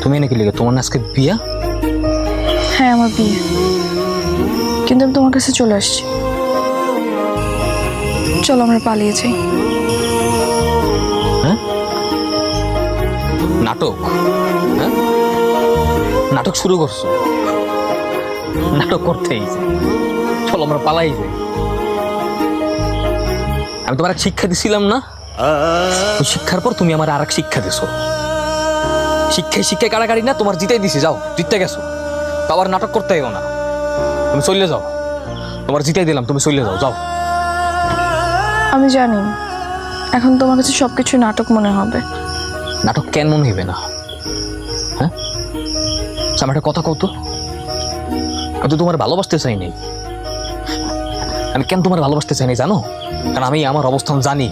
তুমি এনে লিখে তোমার আজকে বিয়া? হ্যাঁ আমার বিয়ে। কিন্তু আমি তোমার কাছে চলে আসছি। চলো আমরা হ্যাঁ? নাটক? হ্যাঁ? নাটক শুরু করছ? নাটক করতেই। চলো আমরা পালাই যাই। আমি তোমার শিক্ষা দিছিলাম না। শিক্ষার পর তুমি আমার আর এক শিক্ষা দিছো। শিক্ষায় শিক্ষায় কাড়াকাড়ি না তোমার জিতেই দিছি যাও জিততে গেছো। তো আবার নাটক করতে এগো না। তুমি চলে যাও। তোমার জিতাই দিলাম তুমি চলে যাও যাও। আমি জানি এখন তোমার কাছে সব কিছু নাটক মনে হবে। নাটক কেন মনে হইবে না? হ্যাঁ? আমার একটা কথা কত আমি তো তোমার ভালোবাসতে চাই নাই। আমি কেন তোমার ভালোবাসতে চাই নাই জানো? কারণ আমি আমার অবস্থান জানি।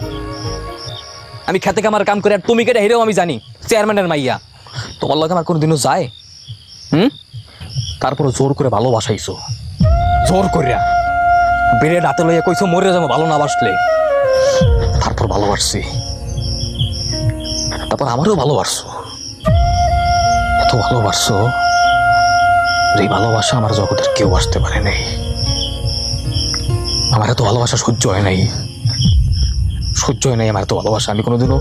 আমি খেতে কামার কাম করে আর তুমি কেটে হেরেও আমি জানি, চেয়ারম্যানের মাইয়া। তোমার লগে আমার কোনোদিনও যায়? হুম? তারপরে জোর করে ভালোবাসাইছো। জোর করিয়া বেড়ে রাতে লইয়া কইছো, মরে যাব, ভালো না বাসলে। তারপর ভালোবাসছি। তারপর আমারও ভালোবাসছো। এত ভালোবাসছো এই ভালোবাসা আমার জগতের কেউ আসতে পারে নাই। আমার এত ভালোবাসা সহ্য হয় নাই। সহ্য হয় নাই আমার এত ভালোবাসা। আমি কোনোদিনও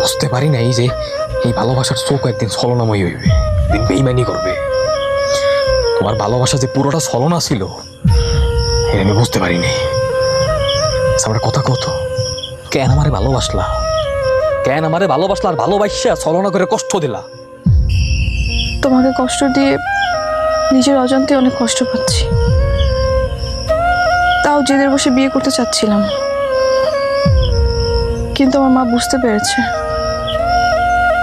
বুঝতে পারি নাই যে এই ভালোবাসার চোখ একদিন ছলনাময় হইবে। একদিন বেইমানি করবে। তোমার ভালোবাসা যে পুরোটা ছলনা ছিল, এটা আমি বুঝতে পারিনি আমার কথা কত কেন আমারে ভালোবাসলা? কেন আমারে ভালোবাসলা আর ভালোবাসা ছলনা করে কষ্ট দিলা? তোমাকে কষ্ট দিয়ে নিজের অজান্তে অনেক কষ্ট পাচ্ছি। তাও জেদের বসে বিয়ে করতে চাচ্ছিলাম। কিন্তু আমার মা বুঝতে পেরেছে।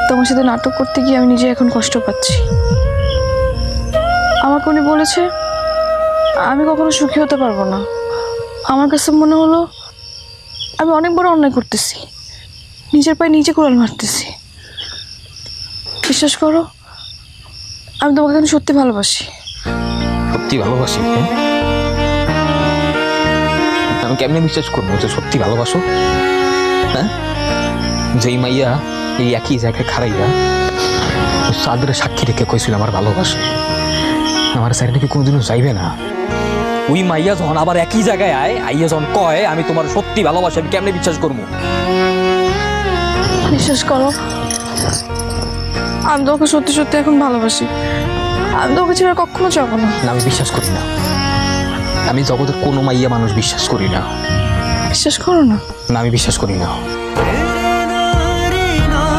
তোমার সাথে নাটক করতে গিয়ে আমি নিজে এখন কষ্ট পাচ্ছি। আমাকে উনি বলেছে, আমি কখনো সুখী হতে পারব না। আমার কাছে মনে হলো, আমি অনেক বড় অন্যায় করতেছি। নিজের পায়ে নিজে কোড়াল মারতেছি। বিশ্বাস করো, আমি তোমাকে এখন সত্যি ভালোবাসি। সত্যি ভালোবাসি? হ্যাঁ? আমি কেমনে বিশ্বাস করব যে সত্যি ভালোবাসো? হ্যাঁ? যেই মাইয়া এই একই জায়গায় খারাইয়া সাদরে সাক্ষী রেখে কইছিল আমার ভালোবাসা। আমার স্যার নাকি কোনোদিনও চাইবে না। ওই মাইয়া যখন আবার একই জায়গায় আয় আইয়া যখন কয় আমি তোমার সত্যি ভালোবাসি আমি কেমনে বিশ্বাস করব? বিশ্বাস করো। আমি তোমাকে সত্যি সত্যি এখন ভালোবাসি। আমি তোমাকে ছেড়ে আর কখনো যাব না। না আমি বিশ্বাস করি না। আমি জগতের কোনো মাইয়া মানুষ বিশ্বাস করি না। বিশ্বাস করো না? না আমি বিশ্বাস করি না।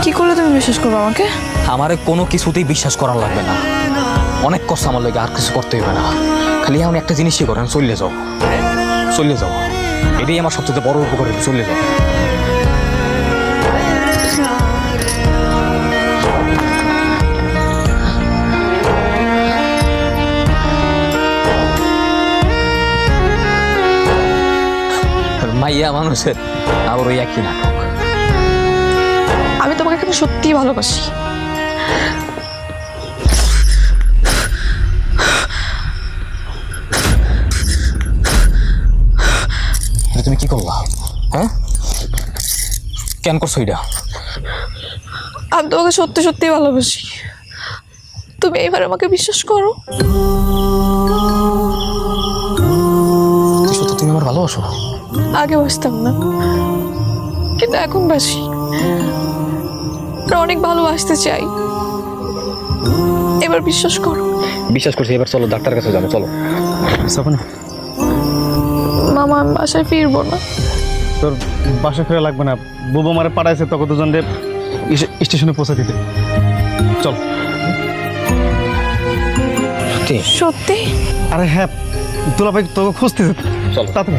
কি করলে তুমি বিশ্বাস করব আমাকে? আমার কোনো কিছুতেই বিশ্বাস করার লাগবে না। অনেক কষ্ট আমার লাগে আর কিছু করতে হবে না। খালি এমন একটা জিনিসই করেন চললে যাও। চলে যাও। এটাই আমার সবচেয়ে বড় উপকার চললে যাও। মাইয়া মানুষের আবার ওই একই নাটক। আমি তোমাকে এখন সত্যিই ভালোবাসি। তুমি কি করলা? হ্যাঁ? কেন করছ এটা? আমি তোমাকে সত্যি সত্যি ভালোবাসি। তুমি এইবার আমাকে বিশ্বাস করো। সত্যি তুমি আমার ভালোবাসো? আগে বাসতাম না। কিন্তু এখন বাসি আর অনেক ভালোবাসতে চাই। এবার বিশ্বাস করো। বিশ্বাস করছি এবার চলো ডাক্তার কাছে যাব চলো। সপন মামা আমি বাসায় ফিরবো না। তোর বাসা ফেরা লাগবে না। বুবু মারে পাঠাইছে তোকে দুজন রে স্টেশনে পৌঁছে দিতে। চল। সত্যি? সত্যি? আরে হ্যাঁ দুলাভাই তোকে খুঁজতেছে। চল। তাড়াতাড়ি।